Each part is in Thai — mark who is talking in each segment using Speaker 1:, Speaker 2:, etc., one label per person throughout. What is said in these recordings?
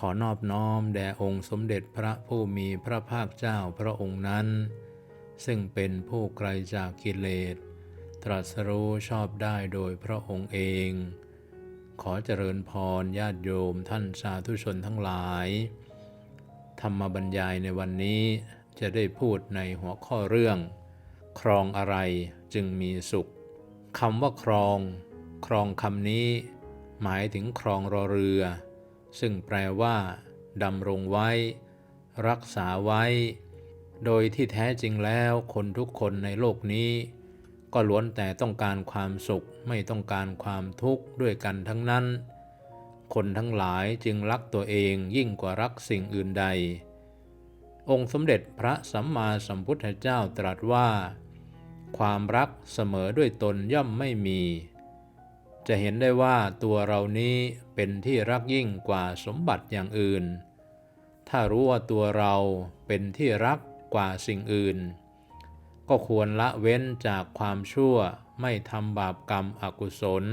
Speaker 1: ขอนอบน้อมแด่องค์สมเด็จพระผู้มีพระภาคเจ้าพระองค์นั้น ซึ่งเป็นผู้ไกลจากกิเลส ตรัสรู้ชอบได้โดยพระองค์เอง ขอเจริญพรญาติโยมท่านสาธุชนทั้งหลาย ธรรมบรรยายในวันนี้จะได้พูดในหัวข้อเรื่อง ครองอะไรจึงมีสุขคำว่าครอง ครองคำนี้ หมายถึงครองรอเรือ ซึ่งแปลว่าดำรงไว้ รักษาไว้ โดยที่แท้จริงแล้วคนทุกคนในโลกนี้ ก็ล้วนแต่ต้องการความสุขไม่ต้องการความทุกข์ด้วยกันทั้งนั้น คนทั้งหลายจึงรักตัวเองยิ่งกว่ารักสิ่งอื่นใด องค์สมเด็จพระสัมมาสัมพุทธเจ้าตรัสว่า ความรักเสมอด้วยตนย่อมไม่มี จะเห็นได้ว่าตัวเรานี้เป็นที่รักยิ่งกว่าสมบัติอย่างอื่น ถ้ารู้ว่าตัวเราเป็นที่รักกว่าสิ่งอื่น ก็ควรละเว้นจากความชั่วไม่ทำบาปกรรมอกุศล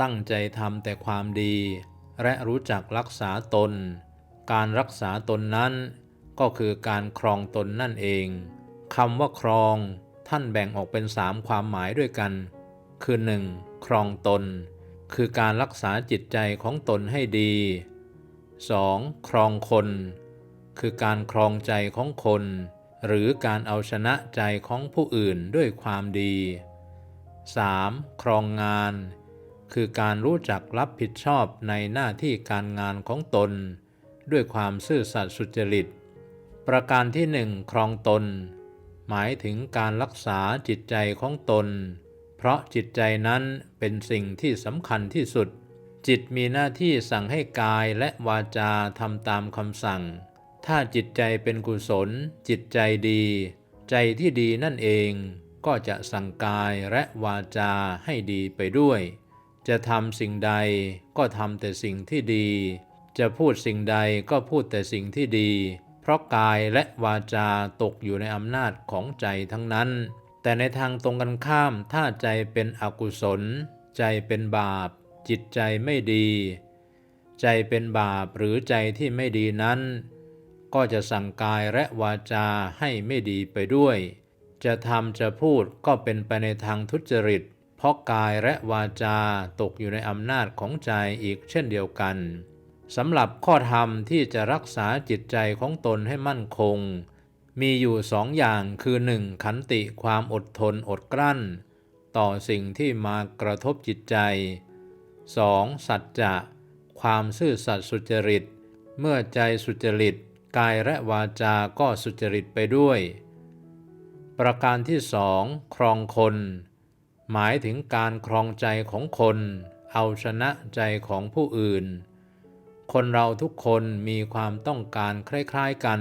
Speaker 1: ตั้งใจทำแต่ความดี และรู้จักรักษาตน การรักษาตนนั้น ก็คือการครองตนนั่นเองคำว่าครอง ท่านแบ่งออกเป็นสามความหมายด้วยกัน คือ 1. ครองตน คือการรักษาจิตใจของตนให้ดี 2. ครองคน คือการครองใจของคน หรือการเอาชนะใจของผู้อื่นด้วยความดี 3. ครองงาน คือการรู้จักรับผิดชอบในหน้าที่การงานของตน ด้วยความซื่อสัตย์สุจริต ประการที่หนึ่งครองตน หมายถึงการรักษาจิตใจของตน เพราะจิตใจนั้นเป็นสิ่งที่สำคัญที่สุด จิตมีหน้าที่สั่งให้กายและวาจาทำตามคำสั่ง ถ้าจิตใจเป็นกุศล จิตใจดี ใจที่ดีนั่นเอง ก็จะสั่งกายและวาจาให้ดีไปด้วย จะทำสิ่งใดก็ทำแต่สิ่งที่ดี จะพูดสิ่งใดก็พูดแต่สิ่งที่ดี เพราะกายและวาจาตกอยู่ในอำนาจของใจทั้งนั้น แต่ในทางตรงกันข้ามถ้าใจเป็นอกุศล ใจเป็นบาป จิตใจไม่ดี ใจเป็นบาปหรือใจที่ไม่ดีนั้น ก็จะสั่งกายและวาจาให้ไม่ดีไปด้วย จะทำจะพูดก็เป็นไปในทางทุจริต เพราะกายและวาจาตกอยู่ในอำนาจของใจอีกเช่นเดียวกันสำหรับข้อธรรมที่จะรักษาจิตใจของตนให้มั่นคง มีอยู่สองอย่างคือ 1. ขันติความอดทนอดกลั้น ต่อสิ่งที่มากระทบจิตใจ 2. สัจจะ ความซื่อสัตย์สุจริต เมื่อใจสุจริต กายและวาจาก็สุจริตไปด้วย ประการที่สองครองคน หมายถึงการครองใจของคน เอาชนะใจของผู้อื่น คนเราทุกคนมีความต้องการคล้าย ๆกัน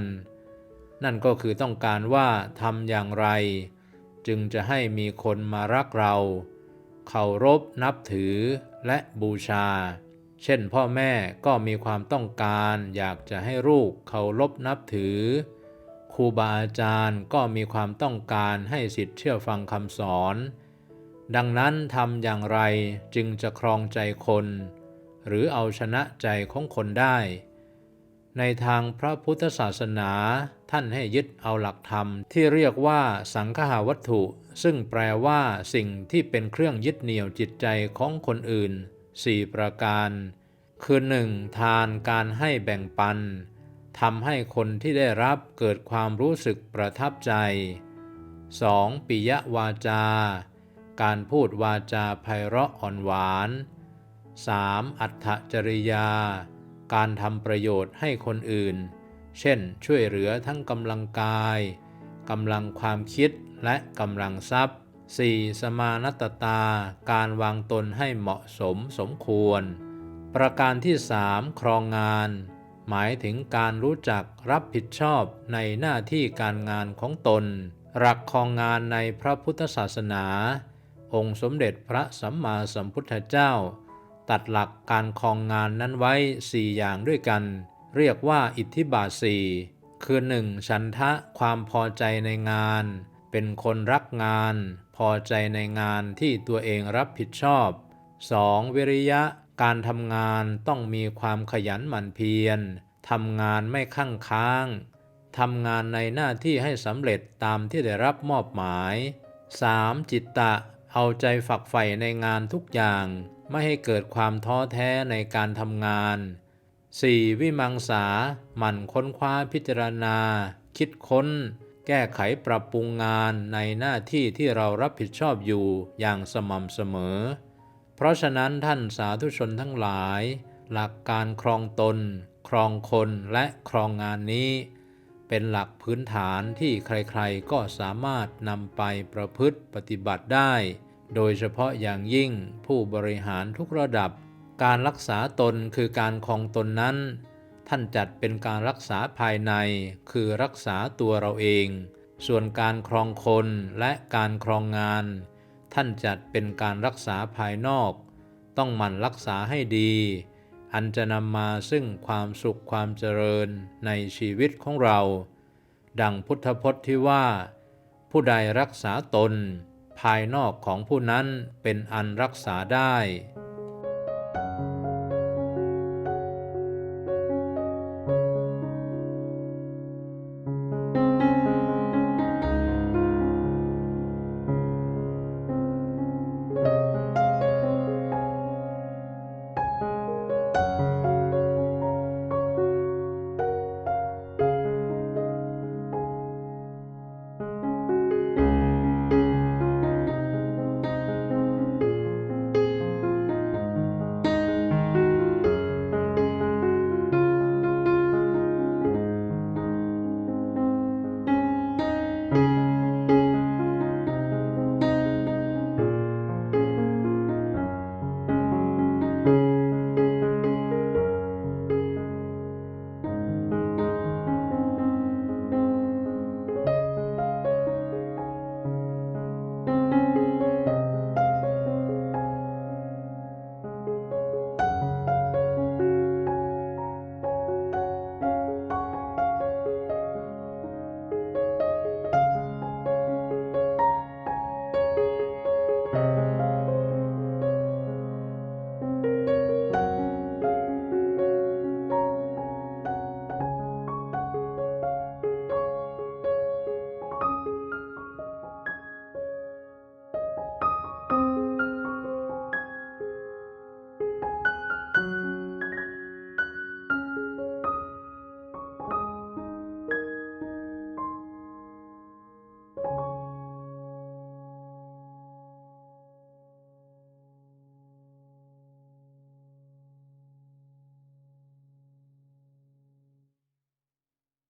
Speaker 1: นั่นก็คือต้องการว่าทำอย่างไร จึงจะให้มีคนมารักเรา เคารพนับถือและบูชา เช่นพ่อแม่ก็มีความต้องการอยากจะให้ลูกเคารพนับถือ ครูบาอาจารย์ก็มีความต้องการให้สิทธิ์เชื่อฟังคำสอน ดังนั้นทำอย่างไรจึงจะครองใจคน หรือเอาชนะใจของคนได้ ในทางพระพุทธศาสนา ท่านให้ยึดเอาหลักธรรม ที่เรียกว่าสังฆาวัตถุ ซึ่งแปลว่าสิ่งที่เป็นเครื่องยึดเหนี่ยวจิตใจของคนอื่น 4 ประการ คือ 1. ทานการให้แบ่งปันทำให้คนที่ได้รับเกิดความรู้สึกประทับใจ 2. ปิยวาจา การพูดวาจาไพเราะอ่อนหวาน 3. อัตถจริยา การทำประโยชน์ให้คนอื่น เช่น ช่วยเหลือทั้งกำลังกายกำลังความคิดและกำลังทรัพย์ 4. สมานัตตา การวางตนให้เหมาะสมสมควร ประการที่สามครองงาน หมายถึงการรู้จักรับผิดชอบในหน้าที่การงานของตน หลักครองงานในพระพุทธศาสนา องค์สมเด็จพระสัมมาสัมพุทธเจ้า ตัดหลักการครองงานนั้นไว้สี่อย่างด้วยกัน เรียกว่าอิทธิบาทสี่คือ 1. ฉันทะความพอใจในงาน เป็นคนรักงาน พอใจในงานที่ตัวเองรับผิดชอบ 2. วิริยะ การทำงานต้องมีความขยันหมั่นเพียรทำงานไม่ข้างค้างทำงานในหน้าที่ให้สำเร็จตามที่ได้รับมอบหมาย 3. จิตตะ เอาใจฝักใฝ่ในงานทุกอย่าง ไม่ให้เกิดความท้อแท้ในการทำงาน 4. วิมังสา หมั่นค้นคว้าพิจารณา คิดค้น แก้ไขปรับปรุงงานในหน้าที่ที่เรารับผิดชอบอยู่อย่างสม่ำเสมอ เพราะฉะนั้นท่านสาธุชนทั้งหลาย หลักการครองตน ครองคนและครองงานนี้ เป็นหลักพื้นฐานที่ใครๆก็สามารถนำไปประพฤติปฏิบัติได้ โดยเฉพาะอย่างยิ่งผู้บริหารทุกระดับ การรักษาตนคือการครองตนนั้น ท่านจัดเป็นการรักษาภายใน คือรักษาตัวเราเอง ส่วนการครองคนและการครองงาน ท่านจัดเป็นการรักษาภายนอก ต้องหมั่นรักษาให้ดี อันจะนำมาซึ่งความสุขความเจริญในชีวิตของเรา ดังพุทธพจน์ที่ว่า ผู้ใดรักษาตน ภายนอกของผู้นั้นเป็นอันรักษาได้